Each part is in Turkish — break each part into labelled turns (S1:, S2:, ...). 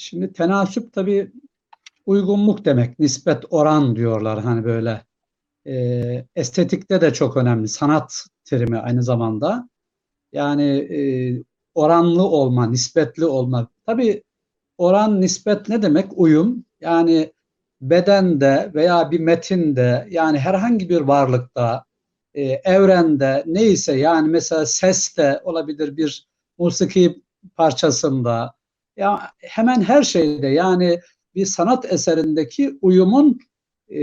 S1: Şimdi tenasüp tabii uygunluk demek, nispet oran diyorlar hani böyle. Ee, estetikte de çok önemli. Sanat terimi aynı zamanda. Yani e, oranlı olma, nispetli olma. Tabii oran, nispet ne demek? Uyum. Yani bedende veya bir metinde yani herhangi bir varlıkta, e, evrende neyse yani mesela ses de olabilir bir musiki parçasında ya hemen her şeyde yani bir sanat eserindeki uyumun e,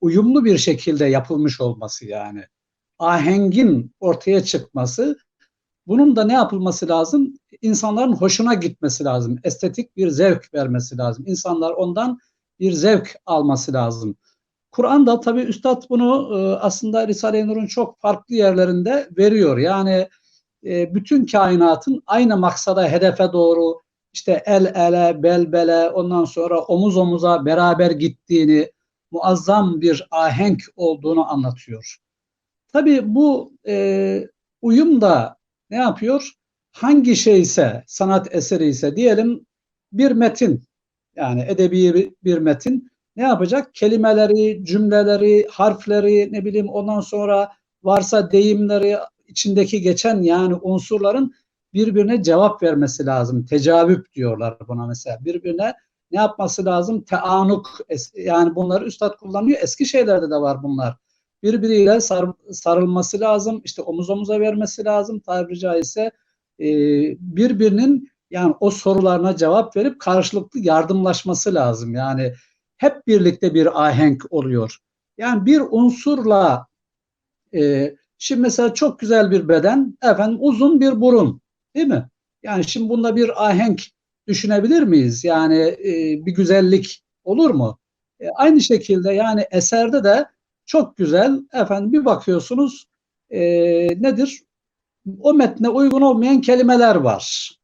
S1: uyumlu bir şekilde yapılmış olması yani ahengin ortaya çıkması bunun da ne yapılması lazım? İnsanların hoşuna gitmesi lazım. Estetik bir zevk vermesi lazım. İnsanlar ondan bir zevk alması lazım. Kur'an'da tabii Üstad bunu aslında Risale-i Nur'un çok farklı yerlerinde veriyor. Yani e, bütün kainatın aynı maksada, hedefe doğru işte el ele, bel bele, ondan sonra omuz omuza beraber gittiğini, muazzam bir ahenk olduğunu anlatıyor. Tabii bu e, uyum da ne yapıyor? Hangi şey ise, sanat eseri ise diyelim bir metin, yani edebi bir metin ne yapacak? Kelimeleri, cümleleri, harfleri, ne bileyim ondan sonra varsa deyimleri, içindeki geçen yani unsurların birbirine cevap vermesi lazım. Tecavüp diyorlar buna mesela. Birbirine ne yapması lazım? Teanuk. Yani bunları üstad kullanıyor. Eski şeylerde de var bunlar. Birbiriyle sar, sarılması lazım. İşte omuz omuza vermesi lazım. Tabiri caizse e, birbirinin yani o sorularına cevap verip karşılıklı yardımlaşması lazım. Yani hep birlikte bir ahenk oluyor. Yani bir unsurla e, şimdi mesela çok güzel bir beden, efendim uzun bir burun, değil mi? Yani şimdi bunda bir ahenk düşünebilir miyiz? Yani e, bir güzellik olur mu? E, aynı şekilde yani eserde de çok güzel efendim bir bakıyorsunuz e, nedir? O metne uygun olmayan kelimeler var.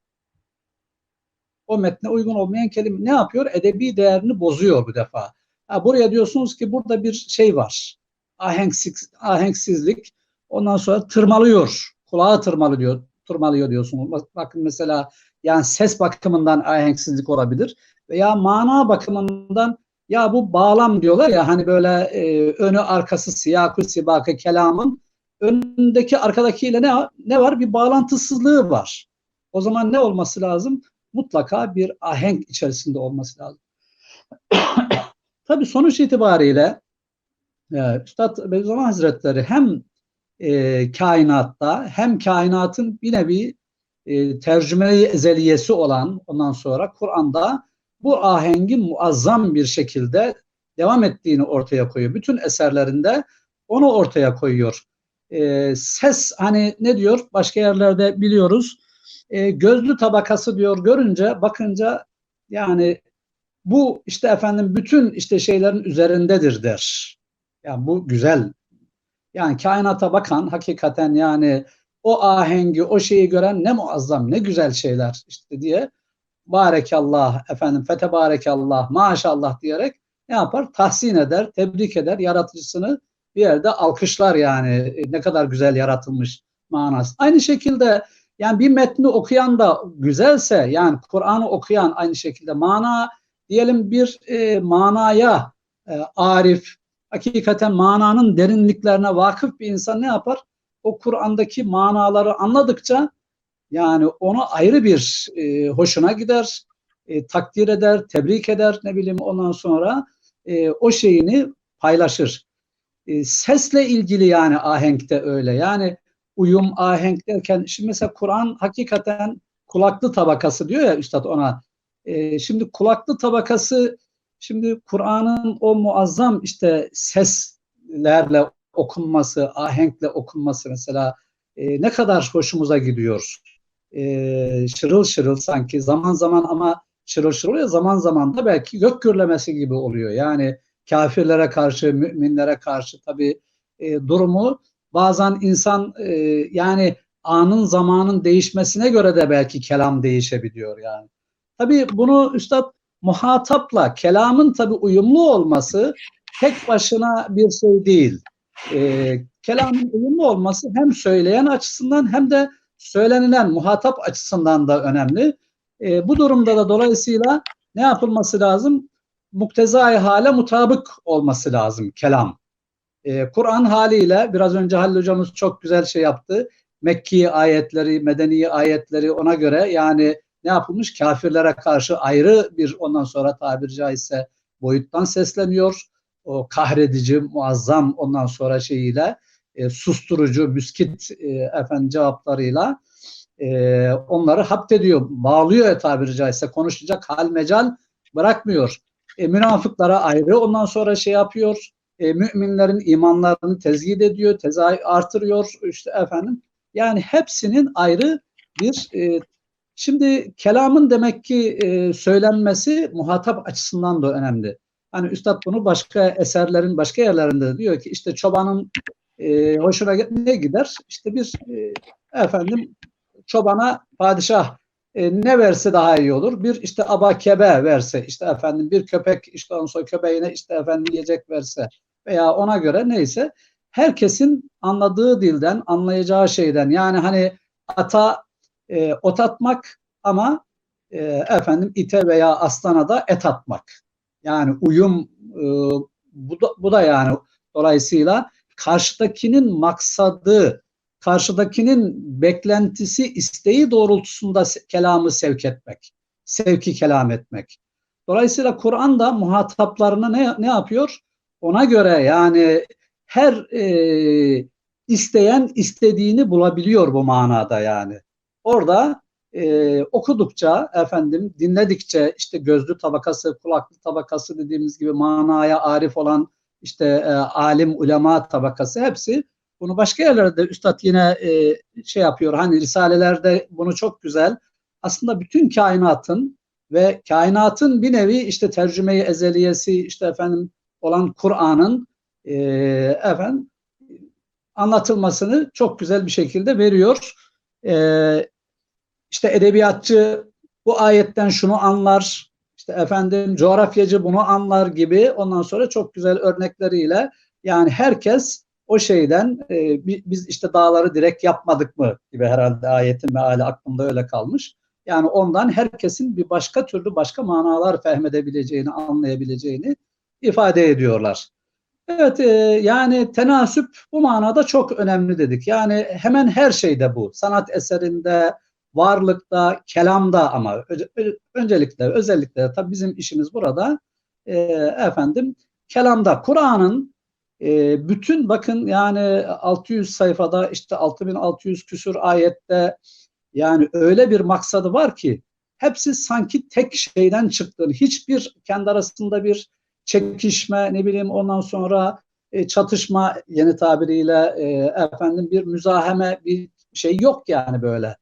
S1: O metne uygun olmayan kelime ne yapıyor? Edebi değerini bozuyor bu defa. Ha, buraya diyorsunuz ki burada bir şey var. Ahenksiz, ahenksizlik. Ondan sonra tırmalıyor. Kulağı tırmalıyor, tırmalıyor diyorsunuz. Bakın mesela yani ses bakımından ahenksizlik olabilir veya mana bakımından ya bu bağlam diyorlar ya hani böyle e, önü arkası siyakı sibakı kelamın önündeki arkadakiyle ne ne var? Bir bağlantısızlığı var. O zaman ne olması lazım? Mutlaka bir ahenk içerisinde olması lazım. Tabi sonuç itibariyle e, Üstad Bediüzzaman Hazretleri hem e, kainatta hem kainatın bir nevi e, tercüme-i ezeliyesi olan ondan sonra Kur'an'da bu ahengin muazzam bir şekilde devam ettiğini ortaya koyuyor. Bütün eserlerinde onu ortaya koyuyor. E, ses hani ne diyor? Başka yerlerde biliyoruz. E, gözlü tabakası diyor görünce bakınca yani bu işte efendim bütün işte şeylerin üzerindedir der. Yani bu güzel. Yani kainata bakan hakikaten yani o ahengi, o şeyi gören ne muazzam, ne güzel şeyler işte diye barekallah efendim fetebarekallah maşallah diyerek ne yapar? Tahsin eder, tebrik eder, yaratıcısını bir yerde alkışlar yani e, ne kadar güzel yaratılmış manası. Aynı şekilde yani bir metni okuyan da güzelse yani Kur'an'ı okuyan aynı şekilde mana diyelim bir e, manaya e, arif hakikaten mananın derinliklerine vakıf bir insan ne yapar? O Kur'an'daki manaları anladıkça yani onu ayrı bir e, hoşuna gider, e, takdir eder, tebrik eder ne bileyim ondan sonra e, o şeyini paylaşır. E, sesle ilgili yani ahenkte öyle. Yani uyum, ahenk derken şimdi mesela Kur'an hakikaten kulaklı tabakası diyor ya üstad ona. E, şimdi kulaklı tabakası şimdi Kur'an'ın o muazzam işte seslerle okunması, ahenkle okunması mesela e, ne kadar hoşumuza gidiyor. E, şırıl şırıl sanki zaman zaman ama şırıl şırıl ya zaman zaman da belki gök gürlemesi gibi oluyor. Yani kafirlere karşı, müminlere karşı tabii e, durumu bazen insan e, yani anın zamanın değişmesine göre de belki kelam değişebiliyor yani. Tabii bunu üstad muhatapla kelamın tabii uyumlu olması tek başına bir şey değil. E, kelamın uyumlu olması hem söyleyen açısından hem de söylenilen muhatap açısından da önemli. E, bu durumda da dolayısıyla ne yapılması lazım? Muktezai hale mutabık olması lazım kelam. E, Kur'an haliyle biraz önce Halil hocamız çok güzel şey yaptı. Mekki ayetleri, medeni ayetleri ona göre yani ne yapılmış? Kafirlere karşı ayrı bir ondan sonra tabiri caizse boyuttan sesleniyor. O kahredici, muazzam ondan sonra şeyiyle e, susturucu, müskit e, efendim cevaplarıyla e, onları hapt ediyor, bağlıyor tabiri caizse konuşacak hal mecal bırakmıyor. E, münafıklara ayrı ondan sonra şey yapıyor. E, müminlerin imanlarını tezgid ediyor, tezay artırıyor işte efendim. Yani hepsinin ayrı bir e, şimdi kelamın demek ki e, söylenmesi muhatap açısından da önemli. Hani üstad bunu başka eserlerin başka yerlerinde de diyor ki işte çobanın e, hoşuna ne gider? İşte bir e, efendim çobana padişah e, ne verse daha iyi olur. Bir işte abakebe verse işte efendim bir köpek işte sonra köpeğine işte efendim yiyecek verse veya ona göre neyse herkesin anladığı dilden anlayacağı şeyden yani hani ata e, ot atmak ama e, efendim ite veya aslana da et atmak. Yani uyum e, bu, da, bu da yani dolayısıyla karşıdakinin maksadı, karşıdakinin beklentisi, isteği doğrultusunda kelamı sevk etmek, sevki kelam etmek. Dolayısıyla Kur'an da muhataplarına ne, ne yapıyor? Ona göre yani her e, isteyen istediğini bulabiliyor bu manada yani. Orada e, okudukça efendim dinledikçe işte gözlü tabakası, kulaklı tabakası dediğimiz gibi manaya arif olan işte e, alim, ulema tabakası hepsi bunu başka yerlerde üstad yine e, şey yapıyor hani risalelerde bunu çok güzel aslında bütün kainatın ve kainatın bir nevi işte tercümeyi ezeliyesi işte efendim olan Kur'an'ın e, efendim anlatılmasını çok güzel bir şekilde veriyor. E, işte edebiyatçı bu ayetten şunu anlar, işte efendim coğrafyacı bunu anlar gibi ondan sonra çok güzel örnekleriyle yani herkes o şeyden e, biz işte dağları direkt yapmadık mı gibi herhalde ayetin meali aklımda öyle kalmış. Yani ondan herkesin bir başka türlü başka manalar fehmedebileceğini, anlayabileceğini ifade ediyorlar. Evet e, yani tenasüp bu manada çok önemli dedik. Yani hemen her şeyde bu. Sanat eserinde, varlıkta, kelamda ama öncelikle özellikle tabii bizim işimiz burada e, efendim kelamda Kur'an'ın e, bütün bakın yani 600 sayfada işte 6600 küsur ayette yani öyle bir maksadı var ki hepsi sanki tek şeyden çıktığını hiçbir kendi arasında bir çekişme ne bileyim ondan sonra e, çatışma yeni tabiriyle e, efendim bir müzaheme bir şey yok yani böyle.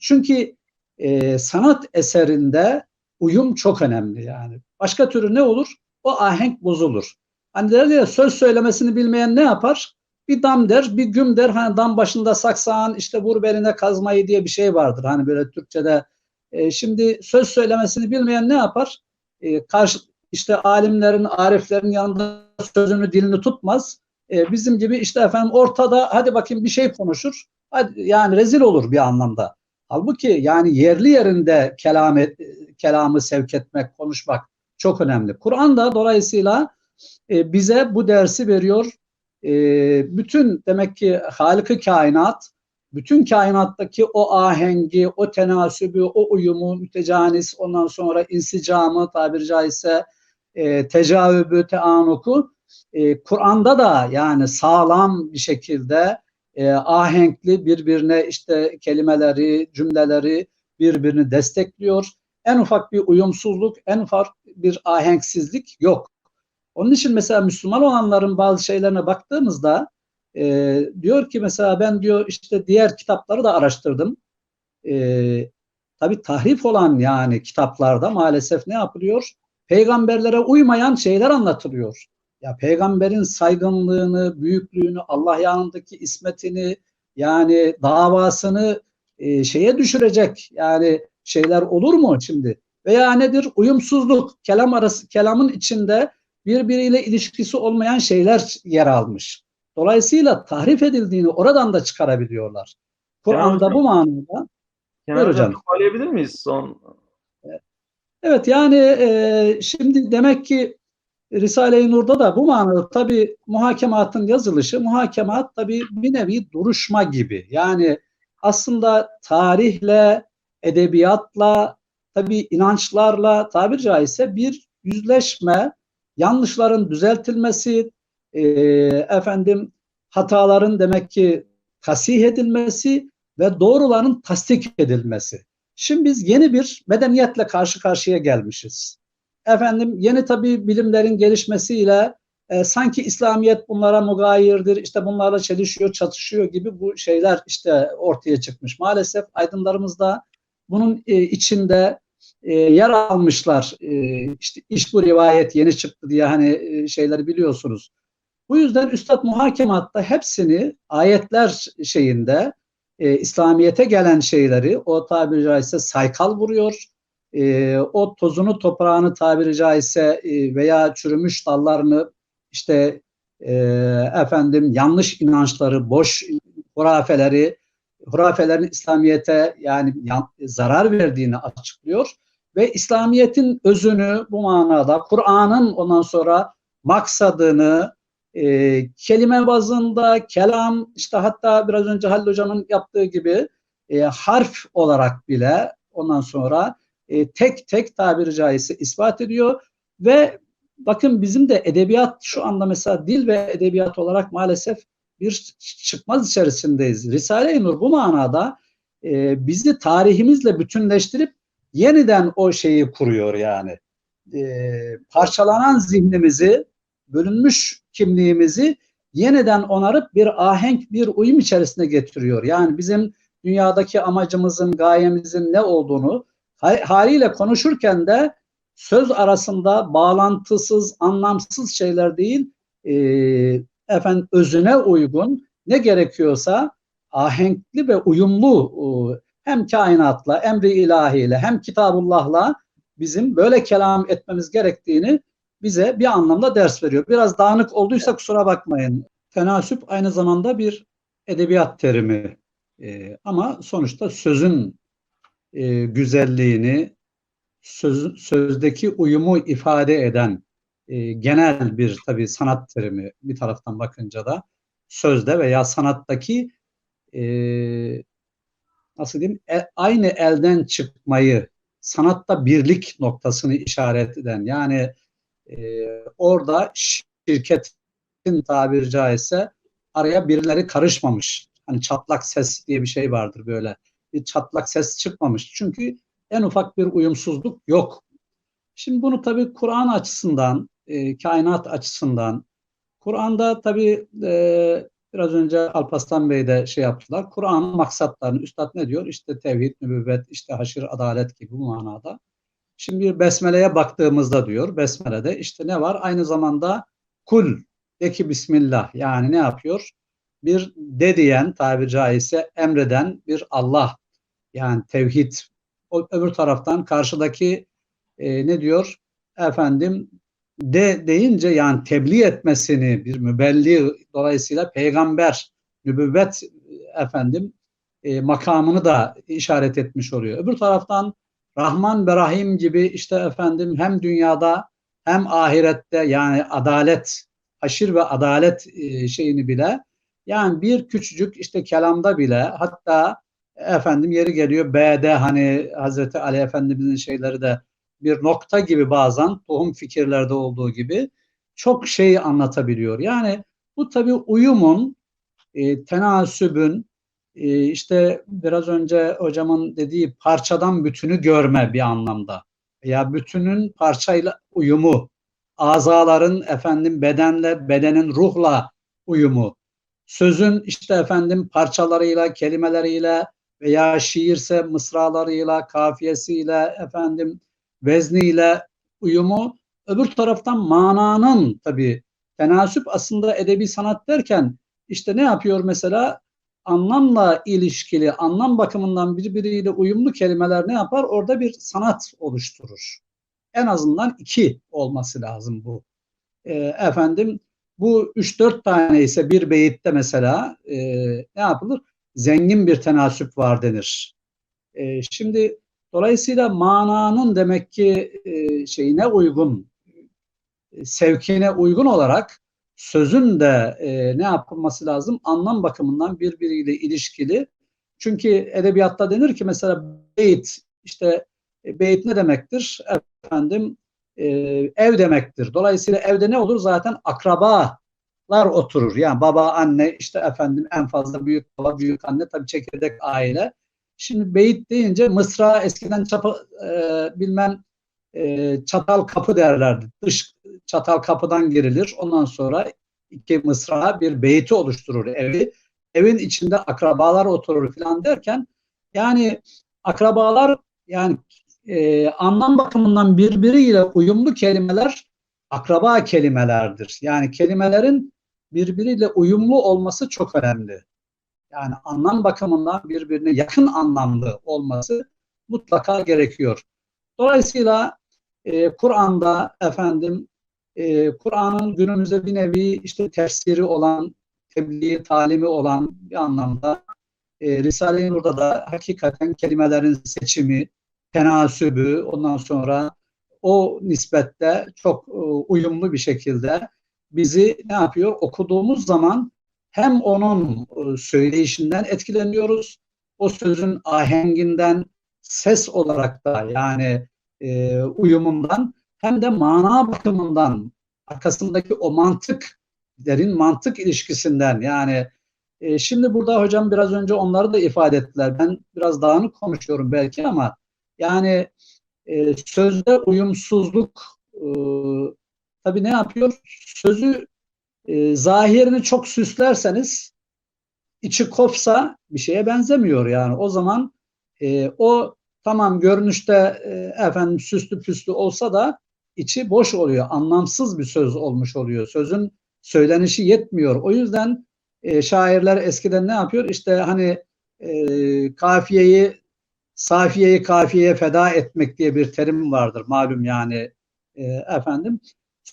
S1: Çünkü e, sanat eserinde uyum çok önemli yani. Başka türlü ne olur? O ahenk bozulur. Hani derler ya söz söylemesini bilmeyen ne yapar? Bir dam der, bir güm der. Hani dam başında saksağın işte vur beline kazmayı diye bir şey vardır. Hani böyle Türkçe'de. E, şimdi söz söylemesini bilmeyen ne yapar? E, karşı işte alimlerin, ariflerin yanında sözünü dilini tutmaz. E, bizim gibi işte efendim ortada hadi bakayım bir şey konuşur. Hadi, yani rezil olur bir anlamda. Halbuki yani yerli yerinde kelam et, kelamı sevk etmek, konuşmak çok önemli. Kur'an da dolayısıyla e, bize bu dersi veriyor. E, bütün demek ki Halık-ı Kainat, bütün kainattaki o ahengi, o tenasübü, o uyumu, mütecanis, ondan sonra insicamı tabiri caizse e, tecavübü, teanuku e, Kur'an'da da yani sağlam bir şekilde e, ahenkli birbirine işte kelimeleri, cümleleri birbirini destekliyor. En ufak bir uyumsuzluk, en ufak bir ahenksizlik yok. Onun için mesela Müslüman olanların bazı şeylerine baktığımızda e, diyor ki mesela ben diyor işte diğer kitapları da araştırdım. E, tabii tahrif olan yani kitaplarda maalesef ne yapılıyor? Peygamberlere uymayan şeyler anlatılıyor ya peygamberin saygınlığını, büyüklüğünü, Allah yanındaki ismetini yani davasını e, şeye düşürecek yani şeyler olur mu şimdi? Veya nedir? Uyumsuzluk, kelam arası kelamın içinde birbiriyle ilişkisi olmayan şeyler yer almış. Dolayısıyla tahrif edildiğini oradan da çıkarabiliyorlar. Kur'an'da bu manada
S2: Kenan hocam. toparlayabilir miyiz son?
S1: Evet yani e, şimdi demek ki Risale-i Nur'da da bu manada tabi muhakematın yazılışı, muhakemat tabi bir nevi duruşma gibi. Yani aslında tarihle, edebiyatla, tabi inançlarla tabiri caizse bir yüzleşme, yanlışların düzeltilmesi, e, efendim hataların demek ki tasih edilmesi ve doğruların tasdik edilmesi. Şimdi biz yeni bir medeniyetle karşı karşıya gelmişiz. Efendim yeni tabii bilimlerin gelişmesiyle e, sanki İslamiyet bunlara mugayirdir, işte bunlarla çelişiyor, çatışıyor gibi bu şeyler işte ortaya çıkmış. Maalesef aydınlarımız da bunun e, içinde e, yer almışlar. E, işte iş bu rivayet yeni çıktı diye hani e, şeyleri biliyorsunuz. Bu yüzden Üstad Muhakematta hepsini ayetler şeyinde e, İslamiyet'e gelen şeyleri o tabiri caizse saykal vuruyor. E, o tozunu toprağını tabiri caizse e, veya çürümüş dallarını işte e, efendim yanlış inançları, boş hurafeleri, hurafelerin İslamiyet'e yani yan, zarar verdiğini açıklıyor ve İslamiyet'in özünü bu manada Kur'an'ın ondan sonra maksadını e, kelime bazında kelam işte hatta biraz önce Halil Hocam'ın yaptığı gibi e, harf olarak bile ondan sonra e, tek tek tabiri caizse ispat ediyor ve bakın bizim de edebiyat şu anda mesela dil ve edebiyat olarak maalesef bir çıkmaz içerisindeyiz. Risale-i Nur bu manada e, bizi tarihimizle bütünleştirip yeniden o şeyi kuruyor yani. E, parçalanan zihnimizi, bölünmüş kimliğimizi yeniden onarıp bir ahenk, bir uyum içerisine getiriyor. Yani bizim dünyadaki amacımızın, gayemizin ne olduğunu haliyle konuşurken de söz arasında bağlantısız, anlamsız şeyler değil, e, efendim özüne uygun ne gerekiyorsa ahenkli ve uyumlu e, hem kainatla, emri ilahiyle hem kitabullahla bizim böyle kelam etmemiz gerektiğini bize bir anlamda ders veriyor. Biraz dağınık olduysa kusura bakmayın. Tenasüp aynı zamanda bir edebiyat terimi. E, ama sonuçta sözün e, güzelliğini, söz, sözdeki uyumu ifade eden e, genel bir tabi sanat terimi bir taraftan bakınca da sözde veya sanattaki e, nasıl diyeyim e, aynı elden çıkmayı sanatta birlik noktasını işaret eden yani e, orada şirketin tabiri caizse araya birileri karışmamış. Hani çatlak ses diye bir şey vardır böyle. Bir çatlak ses çıkmamış. Çünkü en ufak bir uyumsuzluk yok. Şimdi bunu tabii Kur'an açısından, e, kainat açısından, Kur'an'da tabii e, biraz önce Alpaslan Bey de şey yaptılar. Kur'an'ın maksatlarını, Üstad ne diyor? İşte tevhid, nübüvvet, işte haşir, adalet gibi bu manada. Şimdi Besmele'ye baktığımızda diyor, Besmele'de işte ne var? Aynı zamanda kul, de ki Bismillah. Yani ne yapıyor? Bir de diyen, tabiri caizse emreden bir Allah. Yani tevhid. O, öbür taraftan karşıdaki e, ne diyor? Efendim de deyince yani tebliğ etmesini bir mübelli dolayısıyla peygamber, nübüvvet efendim e, makamını da işaret etmiş oluyor. Öbür taraftan Rahman ve Rahim gibi işte efendim hem dünyada hem ahirette yani adalet, haşir ve adalet e, şeyini bile yani bir küçücük işte kelamda bile hatta efendim yeri geliyor B'de hani Hazreti Ali Efendimizin şeyleri de bir nokta gibi bazen tohum fikirlerde olduğu gibi çok şey anlatabiliyor. Yani bu tabi uyumun, e, tenasübün, e, işte biraz önce hocamın dediği parçadan bütünü görme bir anlamda. Ya bütünün parçayla uyumu, azaların efendim bedenle, bedenin ruhla uyumu, sözün işte efendim parçalarıyla, kelimeleriyle veya şiirse mısralarıyla, kafiyesiyle, efendim vezniyle uyumu, öbür taraftan mananın tabi tenasüp aslında edebi sanat derken işte ne yapıyor mesela anlamla ilişkili, anlam bakımından birbiriyle uyumlu kelimeler ne yapar? Orada bir sanat oluşturur. En azından iki olması lazım bu. E, efendim bu üç dört tane ise bir beyitte mesela e, ne yapılır? Zengin bir tenasüp var denir. E, şimdi dolayısıyla mananın demek ki e, şeyine uygun, e, sevkine uygun olarak sözün de e, ne yapılması lazım? Anlam bakımından birbiriyle ilişkili. Çünkü edebiyatta denir ki mesela beyt, işte e, beyt ne demektir? Efendim e, ev demektir. Dolayısıyla evde ne olur? Zaten akrabalar oturur. Yani baba, anne, işte efendim en fazla büyük baba, büyük anne, tabii çekirdek aile. Şimdi beyit deyince Mısra eskiden çapı, e, bilmem e, çatal kapı derlerdi. Dış çatal kapıdan girilir. Ondan sonra iki mısra bir beyti oluşturur evi. Evin içinde akrabalar oturur falan derken yani akrabalar yani e, anlam bakımından birbiriyle uyumlu kelimeler akraba kelimelerdir. Yani kelimelerin birbiriyle uyumlu olması çok önemli. Yani anlam bakımından birbirine yakın anlamlı olması mutlaka gerekiyor. Dolayısıyla e, Kur'an'da efendim e, Kur'an'ın günümüzde bir nevi işte tefsiri olan, tebliğ, talimi olan bir anlamda e, Risale-i Nur'da da hakikaten kelimelerin seçimi, tenasübü, ondan sonra o nispette çok e, uyumlu bir şekilde bizi ne yapıyor? Okuduğumuz zaman hem onun e, söyleyişinden etkileniyoruz, o sözün ahenginden, ses olarak da yani e, uyumundan hem de mana bakımından arkasındaki o mantık derin mantık ilişkisinden yani e, şimdi burada hocam biraz önce onları da ifade ettiler. Ben biraz dağınık konuşuyorum belki ama yani e, sözde uyumsuzluk e, tabii ne yapıyor? Sözü e, zahirini çok süslerseniz içi kopsa bir şeye benzemiyor yani. O zaman e, o tamam görünüşte e, efendim süslü püslü olsa da içi boş oluyor. Anlamsız bir söz olmuş oluyor. Sözün söylenişi yetmiyor. O yüzden e, şairler eskiden ne yapıyor? İşte hani e, kafiyeyi safiyeyi kafiyeye feda etmek diye bir terim vardır malum yani e, efendim.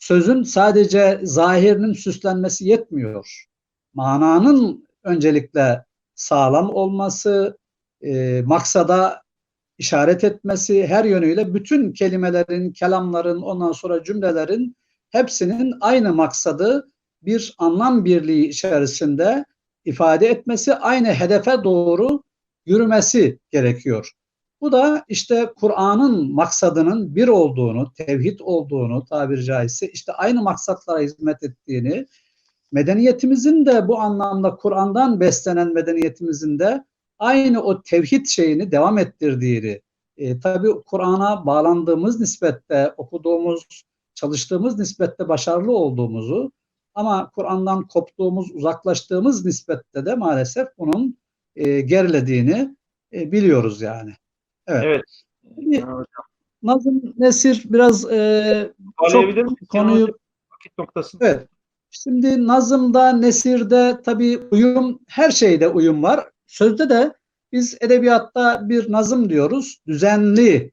S1: Sözün sadece zahirinin süslenmesi yetmiyor. Mananın öncelikle sağlam olması, e, maksada işaret etmesi her yönüyle bütün kelimelerin, kelamların, ondan sonra cümlelerin hepsinin aynı maksadı bir anlam birliği içerisinde ifade etmesi, aynı hedefe doğru yürümesi gerekiyor. Bu da işte Kur'an'ın maksadının bir olduğunu, tevhid olduğunu tabiri caizse işte aynı maksatlara hizmet ettiğini, medeniyetimizin de bu anlamda Kur'an'dan beslenen medeniyetimizin de aynı o tevhid şeyini devam ettirdiğini, e, tabii Kur'an'a bağlandığımız nispette, okuduğumuz, çalıştığımız nispette başarılı olduğumuzu ama Kur'an'dan koptuğumuz, uzaklaştığımız nispette de maalesef bunun e, gerilediğini e, biliyoruz yani. Evet. evet. Şimdi, Nazım Nesir biraz e, çok konuyu vakit noktası. Evet. Şimdi Nazım'da, Nesir'de tabii uyum, her şeyde uyum var. Sözde de biz edebiyatta bir nazım diyoruz. Düzenli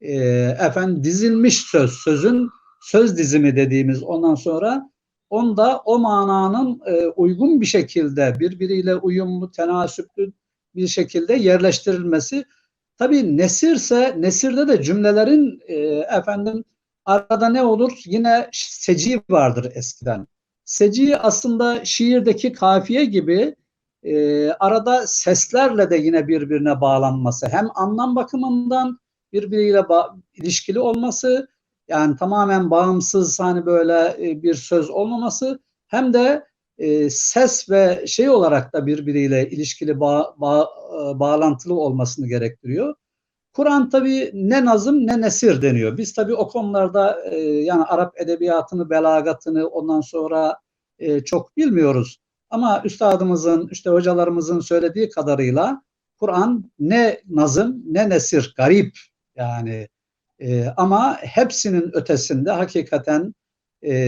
S1: e, efendim dizilmiş söz, sözün söz dizimi dediğimiz ondan sonra onda o mananın e, uygun bir şekilde birbiriyle uyumlu, tenasüplü bir şekilde yerleştirilmesi. Tabii nesirse nesirde de cümlelerin e, efendim arada ne olur? Yine seci vardır eskiden. Seci aslında şiirdeki kafiye gibi e, arada seslerle de yine birbirine bağlanması hem anlam bakımından birbiriyle ilişkili olması yani tamamen bağımsız hani böyle e, bir söz olmaması hem de e, ses ve şey olarak da birbiriyle ilişkili bağ, bağ, e, bağlantılı olmasını gerektiriyor. Kur'an tabi ne nazım ne nesir deniyor. Biz tabi o konularda e, yani Arap edebiyatını, belagatını ondan sonra e, çok bilmiyoruz. Ama üstadımızın, işte hocalarımızın söylediği kadarıyla Kur'an ne nazım ne nesir, garip yani. Ama hepsinin ötesinde hakikaten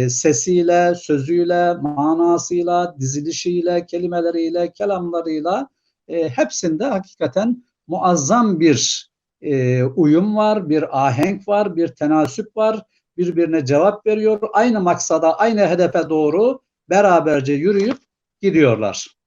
S1: sesiyle, sözüyle, manasıyla, dizilişiyle, kelimeleriyle, kelamlarıyla e, hepsinde hakikaten muazzam bir e, uyum var, bir ahenk var, bir tenasüp var, birbirine cevap veriyor. Aynı maksada, aynı hedefe doğru beraberce yürüyüp gidiyorlar.